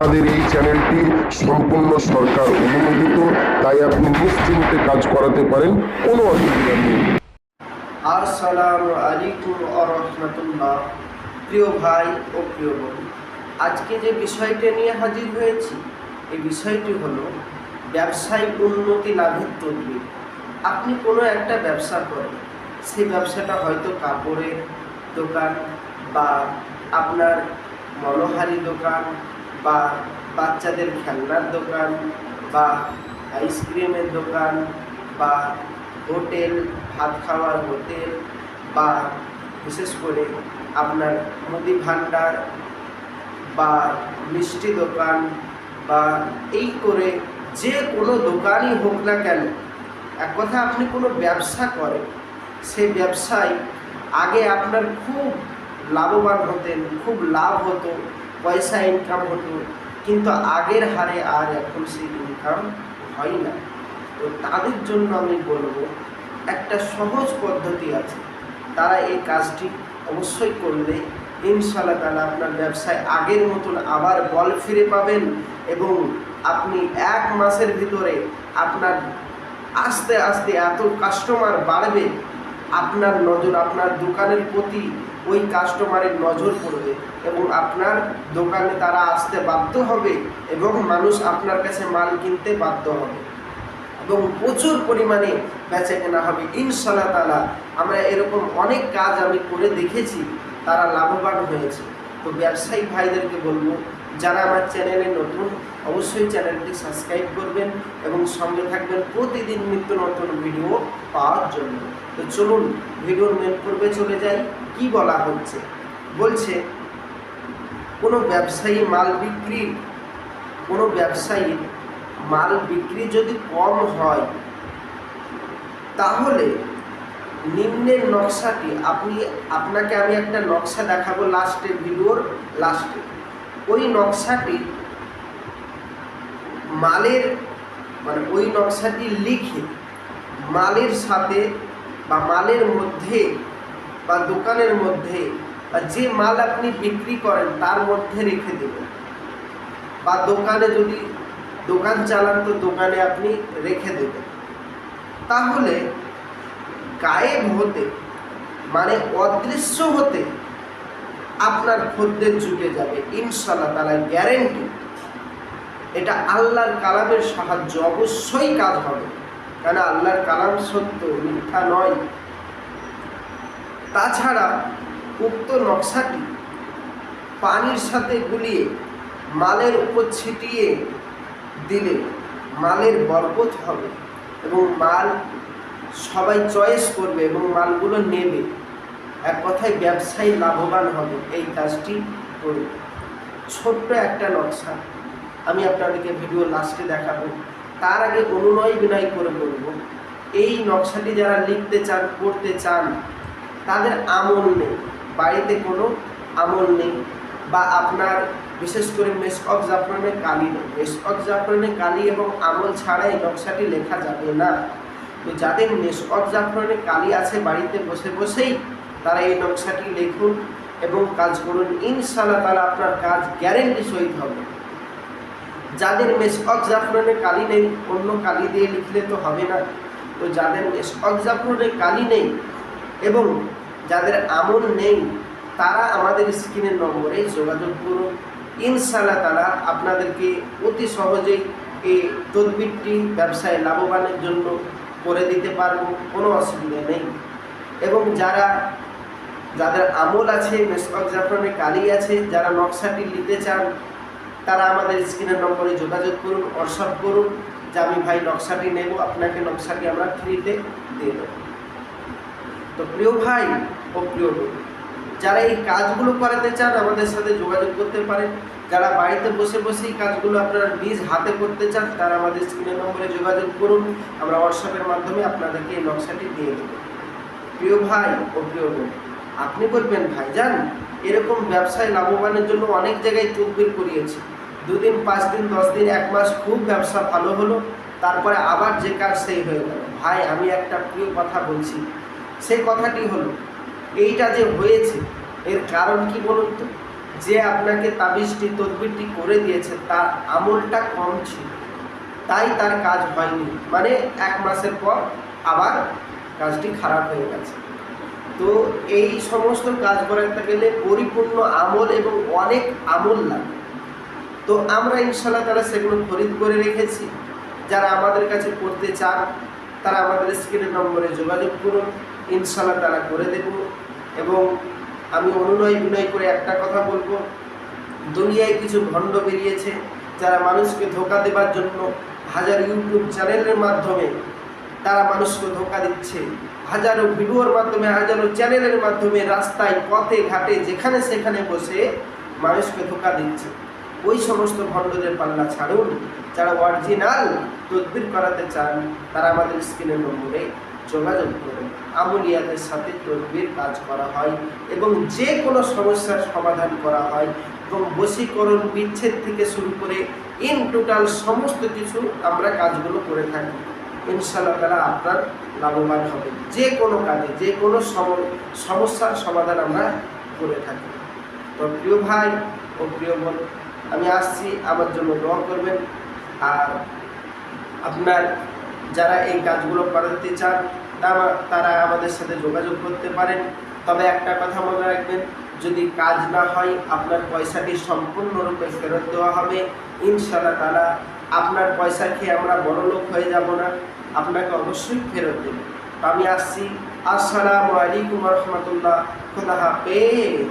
আমাদের এই চ্যানেলটি সম্পূর্ণ সরকার অনুমোদিত, তাই আপনি নিশ্চিন্তে কাজ করাতে পারেন, কোনো অসুবিধা নেই। আসসালামু আলাইকুম আরহামতুল্লাহ প্রিয় ভাই ও প্রিয় বোন, আজকে যে বিষয়টা নিয়ে হাজির হয়েছি, এই বিষয়টি হলো ব্যবসায়িক উন্নতি লাভের তদবির। আপনি কোনো একটা ব্যবসা করেন সেই ব্যবসাটা হয়তো কাপড়ের দোকান বা আপনার মনোহারি দোকান বা বাচ্চাদের খেলনার দোকান বা আইসক্রিমের দোকান বা হোটেল, ভাত খাওয়ার হোটেল বা বিশেষ করে আপনার মুদি ভাণ্ডার বা মিষ্টি দোকান বা এই করে যে কোনো দোকানই হোক না কেন, এক কথা আপনি কোনো ব্যবসা করেন সেই ব্যবসায় আগে আপনার খুব লাভবান হতেন, খুব লাভ হতো। পয়সা ইনকাম হতো, কিন্তু আগের হারে আর এখন সেই ইনকাম হয় না। তো তাদের জন্য আমি বলব, একটা সহজ পদ্ধতি আছে। তারা এই কাজটি অবশ্যই করলে ইনশাল্লাহ তারা আপনার ব্যবসায় আগের মতন আবার বল ফিরে পাবেন এবং আপনি এক মাসের ভিতরে আপনার আস্তে আস্তে এত কাস্টমার বাড়বে, আপনার নজর আপনার দোকানের প্রতি ওই কাস্টমারের নজর পড়বে এবং আপনার দোকানে তারা আসতে বাধ্য হবে এবং মানুষ আপনার কাছে মাল কিনতে বাধ্য হবে। এবং প্রচুর পরিমাণে বেচা কেনা হবে। ইনশাল্লাহ তালা আমরা এরকম অনেক কাজ আমি করে দেখেছি, তারা লাভবান হয়েছে। তো ব্যবসায়ী ভাইদেরকে বলব যারা আমার চ্যানেলে নতুন, অবশ্যই চ্যানেলটি সাবস্ক্রাইব করবেন এবং সঙ্গে থাকবেন প্রতিদিন নিত্য নতুন ভিডিও পাওয়ার জন্য। তো চলুন, ভিডিওর মেন পর্বে চলে যাই। কি বলা হচ্ছে? বলছে, কোনো ব্যবসায়ী মাল বিক্রি, কোনো ব্যবসায়ী মাল বিক্রি যদি কম হয়, তাহলে নিম্নের নকশাটি, আপনি, আপনাকে আমি একটা নকশা দেখাবো লাস্টে ভিডিওর, লাস্টে। ওই নকশাটি মালের মানে ওই নকশাটি লিখে মালের সাথে বা মালের মধ্যে বা দোকানের মধ্যে বা যে মাল আপনি বিক্রি করেন তার মধ্যে রেখে দেবেন। বা দোকানে যদি দোকান চালান তো দোকানে আপনি রেখে দেবেন। তাহলে গায়েব হতে মানে অদৃশ্য হতে আপনার খদ্দের যুগে যাবে। ইনশাল্লাহ তালা গ্যারেন্টি এটা আল্লাহর কালামের সাহায্য অবশ্যই কাজ হবে। কেন আল্লাহর কালাম সত্য, মিথ্যা নয়। তাছাড়া উক্ত নকশাটি পানির সাথে গুলিয়ে মালের উপর ছিটিয়ে দিলে মালের বরকত হবে এবং মাল সবাই চয়েস করবে এবং মালগুলো নেবে। এক কথায় ব্যবসায়ী লাভবান হবে, এই কাজটি করবে ছোট্ট একটা নকশা। আমি আপনাদেরকে ভিডিও লাস্টে দেখাবো। তার আগে অনুনয় বিনয় করে বলব, এই নকশাটি যারা লিখতে চান, করতে চান, তাদের আমল নেই। বাড়িতে কোনো আমল নেই বা আপনার, বিশেষ করে মেসকফ জাফরানে কালি নেই। মেসকফ জাফরানে কালি এবং আমল ছাড়া এই নকশাটি লেখা যাবে না। তো যাদের মেসকফ জাফরানে কালি আছে বাড়িতে বসে বসেই তারা এই নকশাটি লিখুন এবং কাজ করুন। ইনশাল্লাহ তারা আপনার কাজ গ্যারেন্টি সহিত হবে। যাদের মেসকফ জাফরানে কালি নেই, অন্য কালি দিয়ে লিখলে তো হবে না। তো যাদের মেসকফ জাফরানে কালি নেই এবং যাদের আমল নেই, তারা আমাদের স্ক্রিনের নম্বরে যোগাযোগ করুন। ইনশাল্লাহ তারা আপনাদেরকে অতি সহজেই এই তদবিরটি ব্যবসায় লাভবানের জন্য করে দিতে পারব, কোনো অসুবিধা নেই। এবং যারা যাদের আমল আছে মেসকফ জাফরানে কালি আছে, যারা নকশাটি নিতে চান, তারা আমাদের স্ক্রিনের নম্বরে যোগাযোগ করুন, হোয়াটসঅ্যাপ করুন, যে আমি ভাই নকশাটি নেব, আপনাকে নকশাটি আমরা ফ্রিতে দিয়ে দেবো। তো প্রিয় ভাই ও প্রিয় বোন, যারা এই কাজগুলো করাতে চান, আমাদের সাথে যোগাযোগ করতে পারেন। যারা বাড়িতে বসে বসে এই কাজগুলো আপনারা নিজ হাতে করতে চান, তারা আমাদের স্ক্রিনের নম্বরে যোগাযোগ করুন, আমরা হোয়াটসঅ্যাপের মাধ্যমে আপনাদেরকে এই নকশাটি দিয়ে দেব। প্রিয় ভাই ও প্রিয় বোন আপনি বলবেন, ভাইজান, এরকম ব্যবসায় লাভবানের জন্য অনেক জায়গায় তদবির করিয়েছি। দুদিন, পাঁচ দিন, দশ দিন, এক মাস খুব ব্যবসা ভালো হলো, তারপরে আবার যে কাজ সেই হয়ে গেল। ভাই, আমি একটা প্রিয় কথা বলছি। সেই কথাটি হলো, এইটা যে হয়েছে, এর কারণ কি বলুন তো? যে আপনাকে তাবিজটি, তদবিরটি করে দিয়েছে, তার আমলটা কম ছিল। তাই তার কাজ হয়নি। মানে এক মাসের পর আবার কাজটি খারাপ হয়ে গেছে। তো এই সমস্ত কাজ করাতে গেলে পরিপূর্ণ আমল এবং অনেক আমল লাগে। তো আমরা ইনশাল্লাহ তারা সেগুলো খরিদ করে রেখেছি। যারা আমাদের কাছে পড়তে চান, তারা আমাদের স্ক্রিনের নম্বরে যোগাযোগ করুন। ইনশাল্লাহ তারা করে দেব এবং আমি অনুনয় বিনয় করে একটা কথা বলব। দুনিয়ায় কিছু ভণ্ড বেরিয়েছে, যারা মানুষকে ধোকা দেবার জন্য হাজার ইউটিউব চ্যানেলের মাধ্যমে তারা মানুষকে ধোকা দিচ্ছে। হাজারো ভিডিওর মাধ্যমে, হাজারো চ্যানেলের মাধ্যমে রাস্তায়, পথে, ঘাটে, যেখানে সেখানে বসে মানুষকে ধোকা দিচ্ছে। ওই সমস্ত ভণ্ডদের পাল্লা ছাড়ুন। যারা অরিজিনাল তদবির করাতে চান, তারা আমাদের স্ক্রিনের নম্বরে যোগাযোগ করুন। আমলিয়াদের সাথে তদবির কাজ করা হয় এবং যে কোনো সমস্যার সমাধান করা হয় এবং বশীকরণ বিচ্ছেদ থেকে শুরু করে ইন টোটাল সমস্ত কিছু আমরা কাজগুলো করে থাকি। ইনশাল্লাহ তারা আপনার লাভবান হবে। যে কোনো কাজে, যে কোনো সম- সমস্যার সমাধান আমরা করে থাকি। তো প্রিয় ভাই ও প্রিয় বোন, আমি আসছি, আমার জন্য দোয়া করবেন। আর আপনার যারা এই কাজগুলো করাতে চান, তারা আমাদের সাথে যোগাযোগ করতে পারেন। তবে একটা কথা মনে রাখবেন, যদি কাজ না হয়, আপনার পয়সাটি সম্পূর্ণরূপে ফেরত দেওয়া হবে। ইনশাল্লাহ তারা আপনার পয়সা খেয়ে আমরা বড় লোক হয়ে যাব না। আপনাকে অবশ্যই ফেরত দেবে। আমি আসছি। আসসালামু আলাইকুম রহমতুল্লাহ। খোদা হাফেজ।